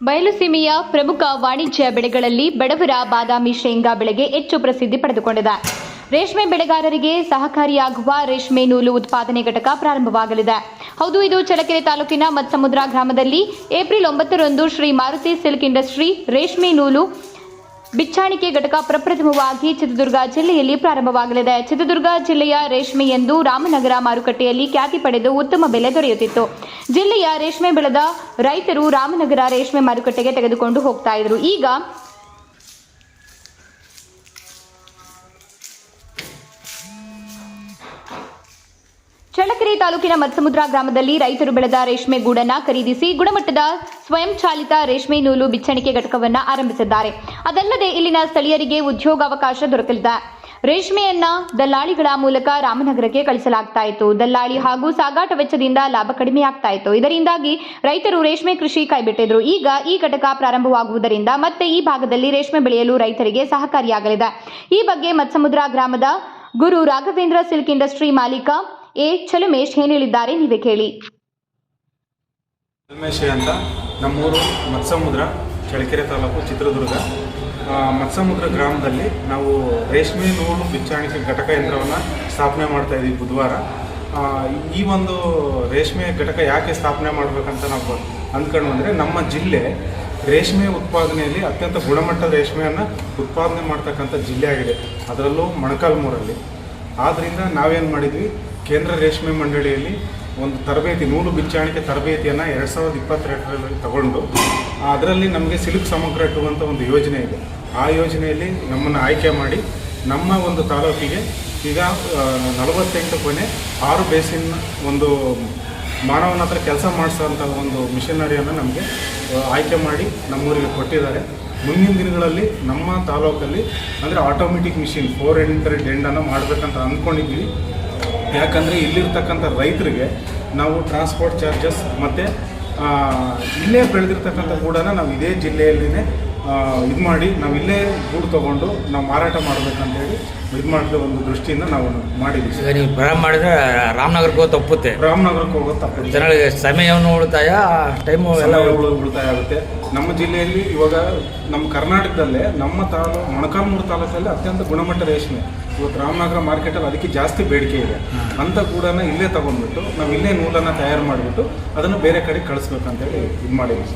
ಬಯಲುಸೀಮೆಯ ಪ್ರಮುಖ ವಾಣಿಜ್ಯ ಬೆಳೆಗಳಲ್ಲಿ ಬಡವರ ಬಾದಾಮಿ ಶೇಂಗಾ ಬೆಳೆಗೆ ಹೆಚ್ಚು ಪ್ರಸಿದ್ಧಿ ಪಡೆದುಕೊಂಡಿದೆ. ರೇಷ್ಮೆ ಬೆಳೆಗಾರರಿಗೆ ಸಹಕಾರಿಯಾಗುವ ರೇಷ್ಮೆ ನೂಲು ಉತ್ಪಾದನೆ ಘಟಕ ಪ್ರಾರಂಭವಾಗಲಿದೆ. ಹೌದು, ಇದು ಚಳ್ಳಕೆರೆ ತಾಲೂಕಿನ ಮತ್ಸಮುದ್ರ ಗ್ರಾಮದಲ್ಲಿ ಏಪ್ರಿಲ್ ಒಂಬತ್ತರಂದು ಶ್ರೀ ಮಾರುತಿ ಸಿಲ್ಕ್ ಇಂಡಸ್ಟ್ರಿ ರೇಷ್ಮೆ ನೂಲು ಬಿಚ್ಚಾಣಿಕೆ ಘಟಕ ಪ್ರಪ್ರಥಮವಾಗಿ ಚಿತ್ರದುರ್ಗ ಜಿಲ್ಲೆಯಲ್ಲಿ ಪ್ರಾರಂಭವಾಗಲಿದೆ. ಚಿತ್ರದುರ್ಗ ಜಿಲ್ಲೆಯ ರೇಷ್ಮೆ ಎಂದು ರಾಮನಗರ ಮಾರುಕಟ್ಟೆಯಲ್ಲಿ ಖ್ಯಾತಿ ಪಡೆದು ಉತ್ತಮ ಬೆಲೆ ದೊರೆಯುತ್ತಿತ್ತು. ಜಿಲ್ಲೆಯ ರೇಷ್ಮೆ ಬೆಳೆದ ರೈತರು ರಾಮನಗರ ರೇಷ್ಮೆ ಮಾರುಕಟ್ಟೆಗೆ ತೆಗೆದುಕೊಂಡು ಹೋಗ್ತಾ ಇದ್ರು. ಈಗ ಚಳ್ಳಕೆರೆ ತಾಲೂಕಿನ ಮತ್ಸಮುದ್ರ ಗ್ರಾಮದಲ್ಲಿ ರೈತರು ಬೆಳೆದ ರೇಷ್ಮೆ ಗೂಡನ್ನ ಖರೀದಿಸಿ ಗುಣಮಟ್ಟದ ಸ್ವಯಂ ಚಾಲಿತ ರೇಷ್ಮೆ ನೂಲು ಬಿಚ್ಚಣಿಕೆ ಘಟಕವನ್ನ ಆರಂಭಿಸಿದ್ದಾರೆ. ಅದಲ್ಲದೆ ಇಲ್ಲಿನ ಸ್ಥಳೀಯರಿಗೆ ಉದ್ಯೋಗಾವಕಾಶ ದೊರಕಲಿದೆ. ರೇಷ್ಮೆಯನ್ನ ದಲ್ಲಾಳಿಗಳ ಮೂಲಕ ರಾಮನಗರಕ್ಕೆ ಕಳಿಸಲಾಗ್ತಾ ಇತ್ತು. ದಲ್ಲಾಳಿ ಹಾಗೂ ಸಾಗಾಟ ವೆಚ್ಚದಿಂದ ಲಾಭ ಕಡಿಮೆಯಾಗ್ತಾ ಇತ್ತು. ಇದರಿಂದಾಗಿ ರೈತರು ರೇಷ್ಮೆ ಕೃಷಿ ಕೈಬಿಟ್ಟಿದ್ರು. ಈಗ ಈ ಘಟಕ ಪ್ರಾರಂಭವಾಗುವುದರಿಂದ ಮತ್ತೆ ಈ ಭಾಗದಲ್ಲಿ ರೇಷ್ಮೆ ಬೆಳೆಯಲು ರೈತರಿಗೆ ಸಹಕಾರಿಯಾಗಲಿದೆ. ಈ ಬಗ್ಗೆ ಮತ್ಸಮುದ್ರ ಗ್ರಾಮದ ಗುರು ರಾಘವೇಂದ್ರ ಸಿಲ್ಕ್ ಇಂಡಸ್ಟ್ರಿ ಮಾಲೀಕ ಎ ಚಲಮೇಶ್ ಏನ್ ಹೇಳಿದ್ದಾರೆ ನೀವೇ ಕೇಳಿ. ಅಂತ ನಮ್ಮೂರು ಮತ್ಸಮುದ್ರ, ಚಳ್ಳಕೆರೆ ತಾಲೂಕು ಚಿತ್ರದುರ್ಗ. ಮತ್ಸಮುದ್ರ ಗ್ರಾಮದಲ್ಲಿ ನಾವು ರೇಷ್ಮೆ ನೂಲು ಬಿಚ್ಚಾಣಿಕೆ ಘಟಕ ಯಂತ್ರವನ್ನು ಸ್ಥಾಪನೆ ಮಾಡ್ತಾ ಇದ್ದೀವಿ ಬುಧವಾರ. ಈ ಒಂದು ರೇಷ್ಮೆ ಘಟಕ ಯಾಕೆ ಸ್ಥಾಪನೆ ಮಾಡಬೇಕಂತ ನಾವು ಅಂದ್ಕೊಂಡು ಅಂದರೆ ನಮ್ಮ ಜಿಲ್ಲೆ ರೇಷ್ಮೆ ಉತ್ಪಾದನೆಯಲ್ಲಿ ಅತ್ಯಂತ ಗುಣಮಟ್ಟದ ರೇಷ್ಮೆಯನ್ನು ಉತ್ಪಾದನೆ ಮಾಡ್ತಕ್ಕಂಥ ಜಿಲ್ಲೆ ಆಗಿದೆ. ಅದರಲ್ಲೂ ಮೊಣಕಾಲ್ಮೂರಲ್ಲಿ. ಆದ್ದರಿಂದ ನಾವೇನು ಮಾಡಿದ್ವಿ? ಕೇಂದ್ರ ರೇಷ್ಮೆ ಮಂಡಳಿಯಲ್ಲಿ ಒಂದು ತರಬೇತಿ, ನೂಲು ಬಿಚ್ಚಾಣಿಕೆ ತರಬೇತಿಯನ್ನು ಎರಡು ಸಾವಿರದ ಇಪ್ಪತ್ತೆರಡರಲ್ಲಿ ತಗೊಂಡು, ಅದರಲ್ಲಿ ನಮಗೆ ಸಿಲುಕ್ ಸಮಗ್ರ ಇಟ್ಟುವಂಥ ಒಂದು ಯೋಜನೆ ಇದೆ. ಆ ಯೋಜನೆಯಲ್ಲಿ ನಮ್ಮನ್ನು ಆಯ್ಕೆ ಮಾಡಿ ನಮ್ಮ ಒಂದು ತಾಲೂಕಿಗೆ ಈಗ ನಲವತ್ತೆಂಟು ಕೊನೆ ಆರು ಬೇಸಿನ ಒಂದು ಮಾನವನ ಹತ್ರ ಕೆಲಸ ಮಾಡಿಸೋಂಥ ಒಂದು ಮಿಷನರಿಯನ್ನು ನಮಗೆ ಆಯ್ಕೆ ಮಾಡಿ ನಮ್ಮೂರಿಗೆ ಕೊಟ್ಟಿದ್ದಾರೆ. ಮುಂದಿನ ದಿನಗಳಲ್ಲಿ ನಮ್ಮ ತಾಲೂಕಲ್ಲಿ ಅಂದರೆ ಆಟೋಮೆಟಿಕ್ ಮಿಷಿನ್ ಫೋರ್ ಹಂಡ್ರೆಡ್ ಎಂಡನ್ನು ಮಾಡಬೇಕಂತ ಅಂದ್ಕೊಂಡಿದ್ವಿ ಯಾಕಂದರೆ ಇಲ್ಲಿರ್ತಕ್ಕಂಥ ರೈತರಿಗೆ ನಾವು ಟ್ರಾನ್ಸ್ಪೋರ್ಟ್ ಚಾರ್ಜಸ್ ಮತ್ತು ಇಲ್ಲೇ ಬೆಳೆದಿರ್ತಕ್ಕಂಥ ಕೂಡ ನಾವು ಇದೇ ಜಿಲ್ಲೆಯಲ್ಲಿನೇ ಇದು ಮಾಡಿ ನಾವು ಇಲ್ಲೇ ಗೂಡು ತೊಗೊಂಡು ನಾವು ಮಾರಾಟ ಮಾಡಬೇಕಂತೇಳಿ ಇದು ಮಾಡಿದ ಒಂದು ದೃಷ್ಟಿಯಿಂದ ನಾವು ಮಾಡಿದ್ವಿ. ಈಗ ನೀವು ಪ್ರಾರಂಭ ಮಾಡಿದ್ರೆ ರಾಮನಗರಕ್ಕೆ ಹೋಗಿ ತಪ್ಪುತ್ತೆ. ರಾಮನಗರಕ್ಕೆ ಹೋಗೋ ತಪ್ಪುತ್ತೆ ಜನಗಳಿಗೆ ಸಮಯವನ್ನು ಉಳಿತಾಯ ಟೈಮು ಎಲ್ಲ ಎಲ್ಲ ಉಳಿ- ಉಳಿತಾಯ ಆಗುತ್ತೆ. ನಮ್ಮ ಜಿಲ್ಲೆಯಲ್ಲಿ ಇವಾಗ ನಮ್ಮ ಕರ್ನಾಟಕದಲ್ಲೇ ನಮ್ಮ ತಾಲೂಕು ಮೊಣಕಾಲ್ಮೂರು ತಾಲೂಕಲ್ಲಿ ಅತ್ಯಂತ ಗುಣಮಟ್ಟ ರೇಷ್ಮೆ. ಇವತ್ತು ರಾಮನಗರ ಮಾರ್ಕೆಟಲ್ಲಿ ಅದಕ್ಕೆ ಜಾಸ್ತಿ ಬೇಡಿಕೆ ಇದೆ. ಅಂತ ಕೂಡ ಇಲ್ಲೇ ತಗೊಂಡ್ಬಿಟ್ಟು ನಾವು ಇಲ್ಲೇ ನೂಲನ್ನು ತಯಾರು ಮಾಡಿಬಿಟ್ಟು ಅದನ್ನು ಬೇರೆ ಕಡೆ ಕಳಿಸ್ಬೇಕಂತೇಳಿ ಇದು ಮಾಡಿದ್ವಿ.